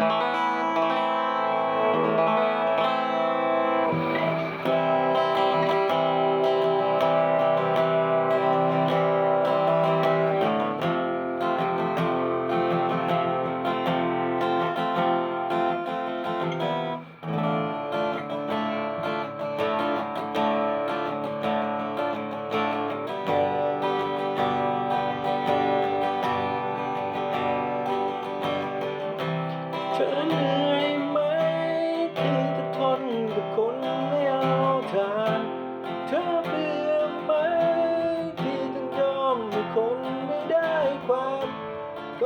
เ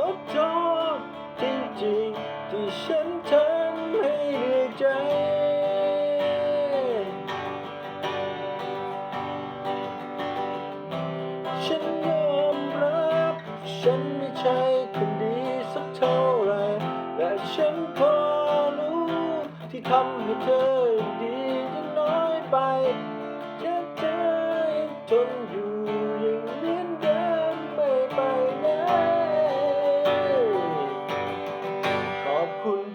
ก็โทษจริงๆที่ฉันทำให้เหนื่อยใจ ฉันยอมรับ ฉันไม่ใช่คนดีสักเท่าไรแต่ฉันพอรู้ที่ทำให้เธอดีจะน้อยไปแค่เธอทน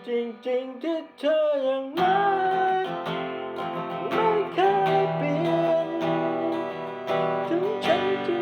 จริงๆที่เธอยังไม่ไม่เคยเปลี่ยน ถึงฉันจะ